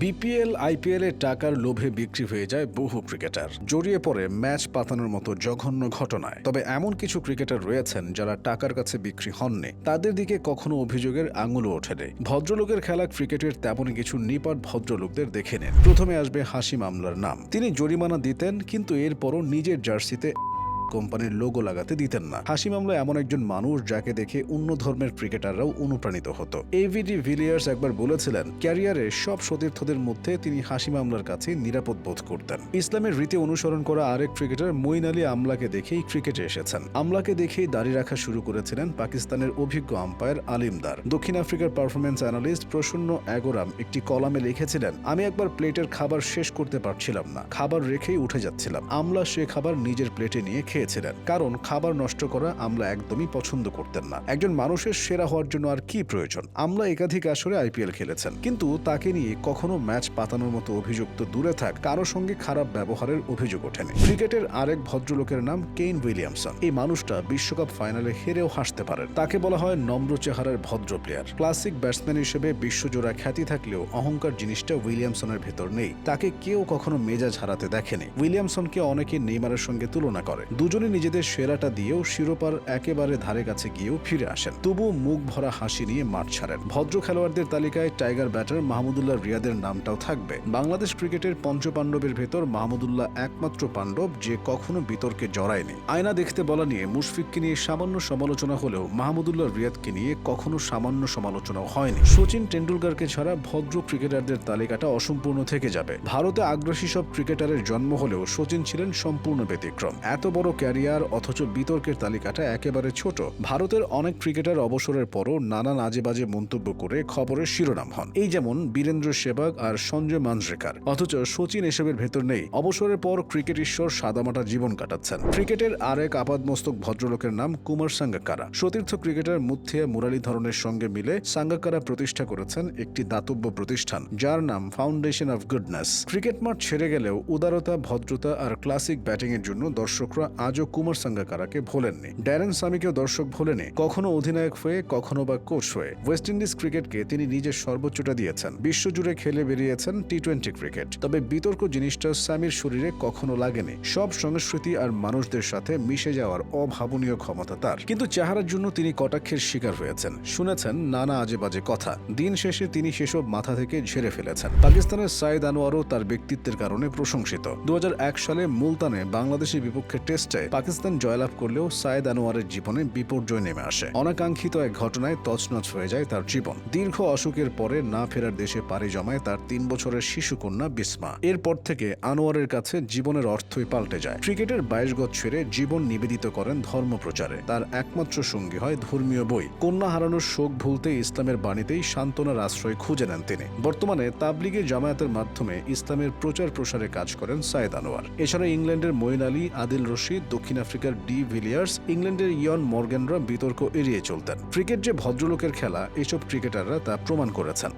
BPL, IPL এর টাকার লোভে বিক্রি হয়ে যায় বহু ক্রিকেটার। জড়িয়ে পড়ে ম্যাচ পাতানোর মতো জঘন্য ঘটনায়। তবে এমন কিছু ক্রিকেটার রয়েছেন যারা টাকার কাছে বিক্রি হননি। তাদের দিকে কখনো অভিযোগের আঙুলও ওঠেনি। ভদ্রলোকের খেলা ক্রিকেটের তেমনই কিছু নিপাট ভদ্রলোকদের দেখে নেন। প্রথমে আসবে হাসি মামলার নাম। তিনি জরিমানা দিতেন, কিন্তু এরপরও নিজের জার্সিতে কোম্পানির লোগো লাগাতে দিতেন না। হাসিম আমলা এমন একজন মানুষ যাকে দেখে অন্য ধর্মের ক্রিকেটাররাও অনুপ্রাণিত হতো। এভিডি ভিলিয়ার্স একবার বলেছিলেন ক্যারিয়ারে সব সতীর্থদের মধ্যে তিনি হাসিম আমলার কাছে নিরাপদ বোধ করতেন। ইসলামের রীতি অনুসরণ করা আরেক ক্রিকেটার মঈন আলী আমলাকে দেখেই ক্রিকেটে এসেছেন। আমলাকে দেখেই দাঁড়িয়ে রাখা শুরু করেছিলেন পাকিস্তানের অভিজ্ঞ আম্পায়ার আলিমদার দক্ষিণ আফ্রিকার পারফরমেন্স অ্যানালিস্ট প্রসন্ন অ্যাগোরাম একটি কলামে লিখেছিলেন, আমি একবার প্লেটের খাবার শেষ করতে পারছিলাম না। খাবার রেখেই উঠে যাচ্ছিলাম। আমলা সে খাবার নিজের প্লেটে নিয়ে খেয়েছিলেন। কারণ খাবার নষ্ট করা আমলা একদমই পছন্দ করতেন না। একজন মানুষের সেরা হওয়ার জন্য আর কি প্রয়োজন? আমলা একাধিক আসরে আইপিএল খেলেছেন। কিন্তু তাকে নিয়ে কখনো ম্যাচ পাতানোর মতো অভিযোগ তো দূরে থাক, কারও সঙ্গে খারাপ ব্যবহারের অভিযোগ ওঠেনি। ক্রিকেটের আরেক ভদ্রলোকের নাম কেইন উইলিয়ামসন। এই মানুষটা বিশ্বকাপ ফাইনালে হেরেও হাসতে পারেন। তাকে বলা হয় নম্র চেহারার ভদ্র প্লেয়ার ক্লাসিক ব্যাটসম্যান হিসেবে বিশ্বজোড়া খ্যাতি থাকলেও অহংকার জিনিসটা উইলিয়ামসনের ভেতর নেই। তাকে কেউ কখনো মেজাজ হারাতে দেখেনি। উইলিয়ামসনকে অনেকে নেইমারের সঙ্গে তুলনা করে। দুজনে নিজেদের সেরাটা দিয়েও শিরোপার একেবারে ধারে কাছে গিয়েও ফিরে আসেন। তবু মুখ ভরা হাসি নিয়ে মাঠ ছাড়েন। ভদ্র খেলোয়াড়দের তালিকায় টাইগার ব্যাটার মাহমুদুল্লাহ রিয়াদের নামটাও থাকবে। বাংলাদেশ ক্রিকেটের পঞ্চপাণ্ডবের ভেতর মাহমুদুল্লাহ একমাত্র পাণ্ডব যে কখনো বিতর্কে জড়ায়নি। আয়না দেখতে বলা নিয়ে মুশফিককে নিয়ে সামান্য সমালোচনা হলেও মাহমুদুল্লাহ রিয়াদকে নিয়ে কখনো সামান্য সমালোচনাও হয়নি। সচিন টেন্ডুলকারকে ছাড়া ভদ্র ক্রিকেটারদের তালিকাটা অসম্পূর্ণ থেকে যাবে। ভারতে আগ্রাসী সব ক্রিকেটারের জন্ম হলেও সচিন ছিলেন সম্পূর্ণ ব্যতিক্রম। এত বড় ক্যারিয়ার অথচ বিতর্কের তালিকাটা একেবারে ছোট। ভারতের অনেক ক্রিকেটার অবসরের পরও নানান আজে বাজে মন্তব্য করে খবরের শিরোনাম হন। এই যেমন বীরেন্দ্র সেবাগ আর সঞ্জয় মানজরেকার অথচ সচিন এসবের ভেতর নেই। অবসরের পর ক্রিকেট ঈশ্বর সাদামাটা জীবন কাটাচ্ছেন। ক্রিকেটের আরেক আপাদমস্তক ভদ্রলোকের নাম কুমার সাঙ্গাকারা। সতীর্থ ক্রিকেটার মুথিয়া মুরালী ধরনের সঙ্গে মিলে সাঙ্গাকারা প্রতিষ্ঠা করেছেন একটি দাতব্য প্রতিষ্ঠান, যার নাম ফাউন্ডেশন অফ গুডনেস ক্রিকেট মাঠ ছেড়ে গেলেও উদারতা, ভদ্রতা আর ক্লাসিক ব্যাটিং এর জন্য দর্শকরা আজও কুমার সাঙ্গাকারাকে ভোলেননি। ড্যারেন সামিকেও দর্শক ভোলেনি, কখনো অধিনায়ক হয়ে, কখনো বা কোচ হয়ে। ওয়েস্ট ইন্ডিজ ক্রিকেটকে তিনি নিজের সর্বোচ্চটা দিয়েছেন। বিশ্বজুড়ে খেলে বেরিয়েছেন টি টোয়েন্টি ক্রিকেট। তবে বিতর্ক জিনিসটা স্যামির শরীরে কখনো লাগেনি। সব সংস্কৃতি আর মানুষদের সাথে মিশে যাওয়ার অভাবনীয় ক্ষমতা তার। কিন্তু চেহারার জন্য তিনি কটাক্ষের শিকার হয়েছেন। শুনেছেন নানা আজে বাজে কথা। দিন শেষে তিনি সেসব মাথা থেকে ঝেড়ে ফেলেছেন। পাকিস্তানের সাইদ আনোয়ারও তার ব্যক্তিত্বের কারণে প্রশংসিত। দু হাজার এক সালে মুলতানে বাংলাদেশের বিপক্ষে টেস্টে পাকিস্তান জয়লাভ করলেও সাইদ আনোয়ারের জীবনে বিপর্যয় নেমে আসে। অনাকাঙ্ক্ষিত এক ঘটনায় তছনছ হয়ে যায় তার জীবন। দীর্ঘ অসুখের পরে না ফেরার দেশে পাড়ি জমায় তার তিন বছরের শিশুকন্যা বিসমা। এরপর থেকে আনোয়ারের কাছে জীবনের অর্থই পাল্টে যায়। ক্রিকেটের বাইশ গজ ছেড়ে জীবন নিবেদিত করেন ধর্ম প্রচারে তার একমাত্র সঙ্গী হয় ধর্মীয় বই। কন্যা হারানোর শোক ভুলতে ইসলামের বাণীতেই সান্ত্বনার আশ্রয় খুঁজে নেন তিনি। বর্তমানে তাবলিগে জামায়াতের মাধ্যমে ইসলামের প্রচার প্রসারে কাজ করেন সায়েদ আনোয়ার। এছাড়া ইংল্যান্ডের মঈন আলী, আদিল রশিদ দক্ষিণ আফ্রিকার ডি ভিলিয়ার্স ইংল্যান্ডের ইয়ন মর্গ্যানরা বিতর্ক এড়িয়ে চলতেন। ক্রিকেট যে ভদ্রলোকের খেলা, এসব ক্রিকেটাররা তা প্রমাণ করেছেন।